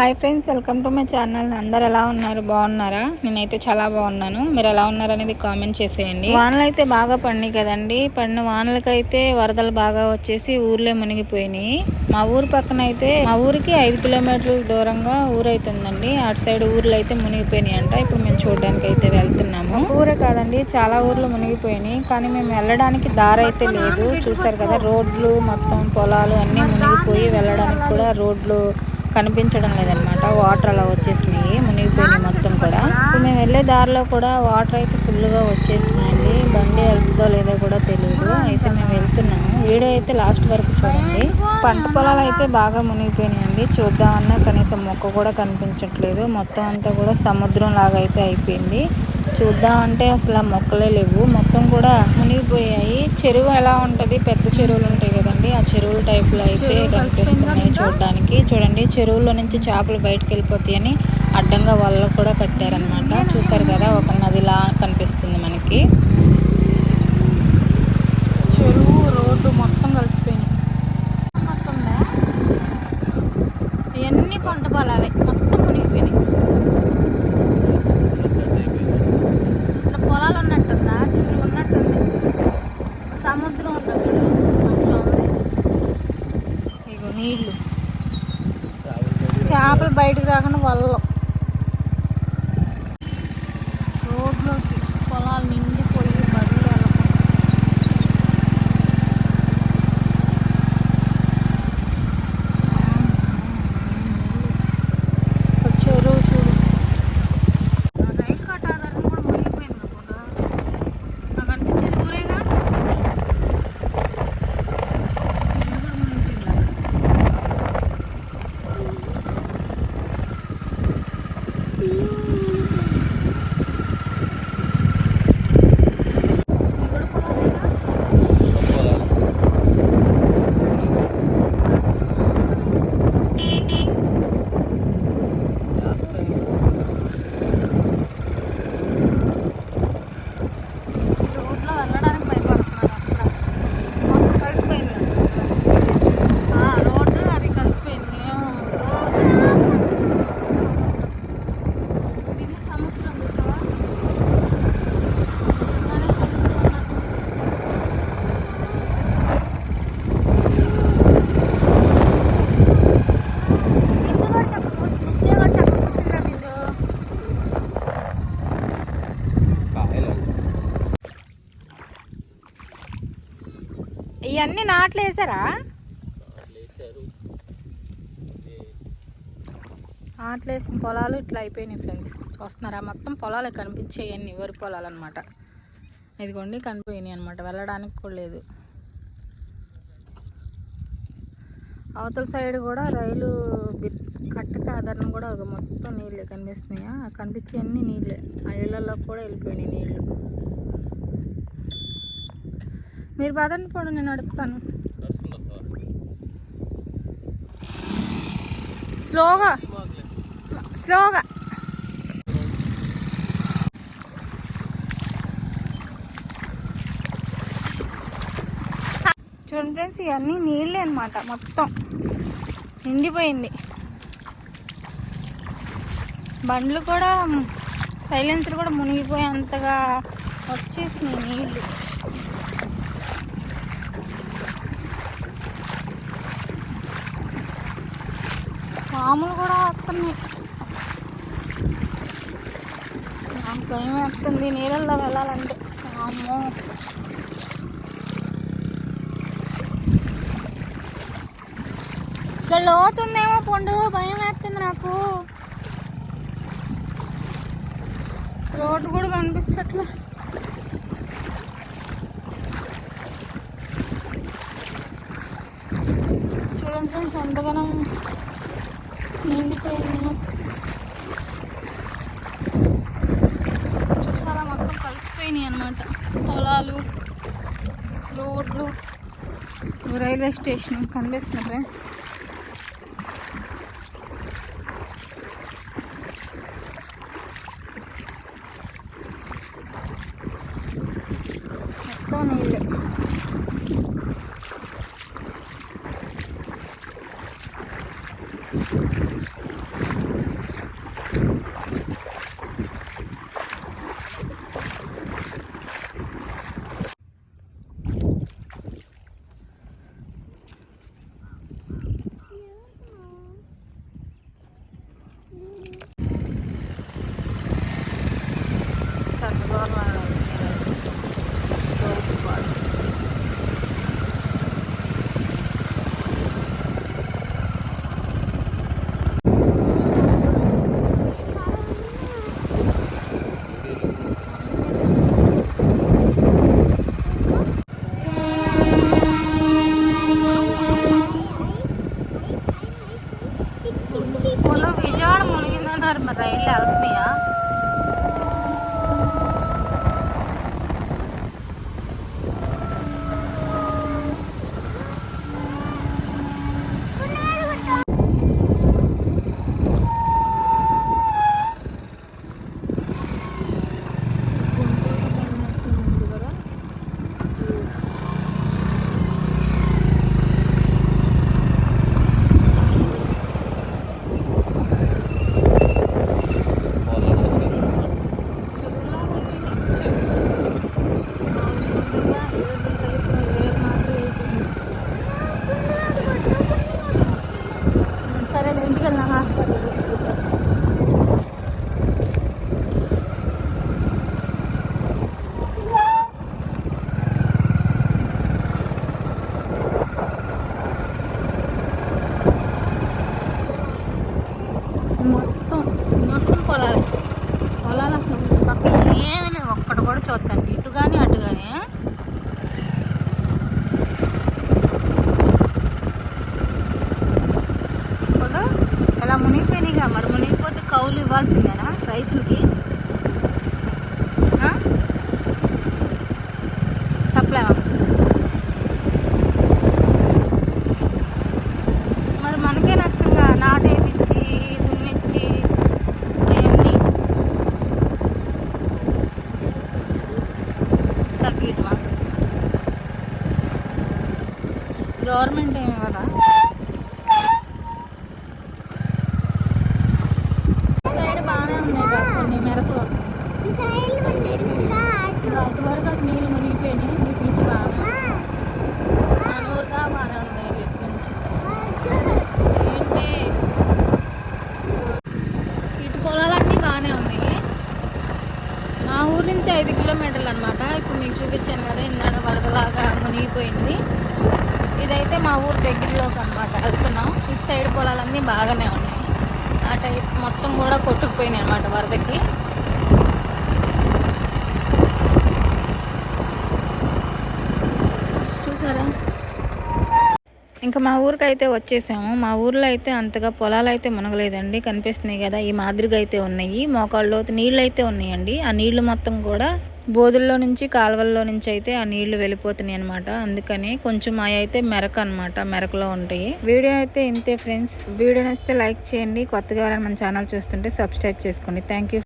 Hi friends welcome to my channel. అందరు ఎలా ఉన్నారు? బాగున్నారా? నేనైతే చాలా బాగున్నాను. మీరు ఎలా ఉన్నారు అనేది కామెంట్ చేసేయండి. వానలు అయితే బాగా పడినాయి కదండి. పడిన వానలకైతే వరదలు బాగా వచ్చేసి ఊర్లే మునిగిపోయినాయి. మా ఊరు పక్కన అయితే మా ఊరికి ఐదు కిలోమీటర్ల దూరంగా ఊరు ఉందండి అటు సైడ్ ఊర్లు అయితే మునిగిపోయినాయి అంట. ఇప్పుడు మేము చూడడానికి అయితే వెళ్తున్నాము ఊరే కాదండి. చాలా ఊర్లు మునిగిపోయినాయి. కానీ మేము వెళ్ళడానికి దారి అయితే లేదు. చూసారు కదా రోడ్లు మొత్తం పొలాలు అన్నీ మునిగిపోయి వెళ్ళడానికి కూడా రోడ్లు కనిపించడం లేదనమాట. వాటర్ అలా వచ్చేసినాయి మునిగిపోయినాయి మొత్తం కూడా. ఇప్పుడు మేము వెళ్ళే దారిలో కూడా వాటర్ అయితే ఫుల్గా వచ్చేసినాయండి. బండి వెళ్తుందో లేదో కూడా తెలియదు అయితే మేము వెళ్తున్నాము. వీడియో అయితే లాస్ట్ వరకు చూడండి. పంట పొలాలు అయితే బాగా మునిగిపోయినాయండి. చూద్దామన్నా కనీసం మొక్క కూడా కనిపించట్లేదు. మొత్తం అంతా కూడా సముద్రం లాగా అయితే అయిపోయింది. చూద్దామంటే అసలు ఆ మొక్కలే లేవు. మొత్తం కూడా మునిగిపోయాయి. చెరువు ఎలా ఉంటుంది? పెద్ద చెరువులు ఉంటాయి కదండి. ఆ చెరువుల టైప్లో అయితే కనిపిస్తున్నాయి చూడడానికి. చూడండి చెరువులో నుంచి చేపలు బయటకు వెళ్ళిపోతాయని అడ్డంగా వాళ్ళు కూడా కట్టారనమాట చూసారు కదా ఒక నదిలా కనిపిస్తుంది మనకి చెరువు రోడ్డు మొత్తం కలిసిపోయినాయి ఇవన్నీ పంట పొలాలే మొత్తం మునిగిపోయినాయి అసలు పొలాలు ఉన్నట్టుందా చెరువు ఉన్నట్టుంది సముద్రం ఉండదు అట్లా ఉంది ఇగో నీళ్ళు. చేపలు బయటకు రాకుండా వల్ల రోడ్లోకి పొలాలు నిండిపోయి బడులు వెళ్ళకుండా అసలు చెరువు చూడు ఆ రైలు కట్ట ఆధారం కూడా మునిగిపోయింది కాకుండా నాకు అనిపించేది ఊరేగా ఇది కూడా మునిగిపోయిందా? ఇది కూడా పొలాలేగా? రోడ్లో వెళ్ళడానికి భయపడుతున్నారు అక్కడ మొత్తం కలిసిపోయింది కదా. ఆ, రోడ్డు అది కలిసిపోయింది ఏమో సముద్రం బిందు సముద్రం చూసావా నిజంగానే సముద్రం ఉన్నట్టుంది బిందు కూడా చెప్పకు నిత్య కూడా చెప్పకు కూర్చుందిరా బిందు అన్ని నాట్లు వేసారా? నాట్లు వేసిన పొలాలు ఇట్లా అయిపోయినాయి ఫ్రెండ్స్. చూస్తున్నారా? మొత్తం పొలాలు కనిపించేయన్ని వరి పొలాలు అనమాట ఇదిగోండి కనిపోయినాయి అనమాట వెళ్ళడానికి కూడా లేదు. అవతల సైడ్ కూడా రైలు కట్టక ఆధారం కూడా ఒక మొత్తం నీళ్ళే కనిపిస్తున్నాయా? కనిపించే అన్ని నీళ్ళే ఆ ఇళ్ళలో కూడా వెళ్ళిపోయినాయి నీళ్ళు మీరు పదండి పోండి నేను నడుపుతాను స్లోగా. స్లోగా. చూడండి ఫ్రెండ్స్ ఇవన్నీ నీళ్ళే అనమాట మొత్తం. నిండిపోయింది. బండ్లు కూడా సైలెన్సర్ కూడా మునిగిపోయేంతగా వచ్చేసినాయి నీళ్ళు. పాములు కూడా వస్తున్నాయి. నాకు భయం వేస్తుంది? నీళ్ళల్లో వెళ్ళాలంటే. అమ్మో ఇక్కడ లోతుందేమో పండు భయం వేస్తుంది నాకు. రోడ్డు కూడా కనిపించట్లే. చూడండి ఫ్రెండ్స్ ఎంతగానో చూసారా? మొత్తం కలిసిపోయినాయి అనమాట పొలాలు రోడ్లు. రైల్వే స్టేషన్ కనిపిస్తుంది ఫ్రెండ్స్. いいですか? రైతులకి కిలోమీటర్లు అనమాట ఇప్పుడు మీకు చూపించాను కదా ఇందాడ వరదలాగా మునిగిపోయింది. ఇదైతే మా ఊరు దగ్గరలోకి అనమాట వెళ్తున్నాం. ఇటు సైడ్ పొలాలన్నీ బాగానే ఉన్నాయి. ఆ టైప్ మొత్తం కూడా కొట్టుకుపోయినాయి అనమాట వరదకి. చూసారా? ఇంకా మా ఊరికి అయితే వచ్చేసాము. మా ఊర్లో అయితే అంతగా పొలాలు అయితే మునగలేదండి. కనిపిస్తున్నాయి కదా ఈ మాదిరిగా అయితే ఉన్నాయి. మోకాళ్ళలో నీళ్ళు అయితే ఉన్నాయండి. ఆ నీళ్ళు మొత్తం కూడా బోధుల్లో నుంచి కాలువల్లో నుంచి అయితే ఆ నీళ్ళు వెళ్ళిపోతున్నాయి అనమాట అందుకని కొంచెం అవి అయితే మెరక అనమాట మెరకలో ఉంటాయి. వీడియో అయితే ఇంతే ఫ్రెండ్స్ వీడియో నచ్చితే లైక్ చేయండి. కొత్తగా ఎవరైనా మన ఛానల్ చూస్తుంటే సబ్స్క్రైబ్ చేసుకోండి. Thank you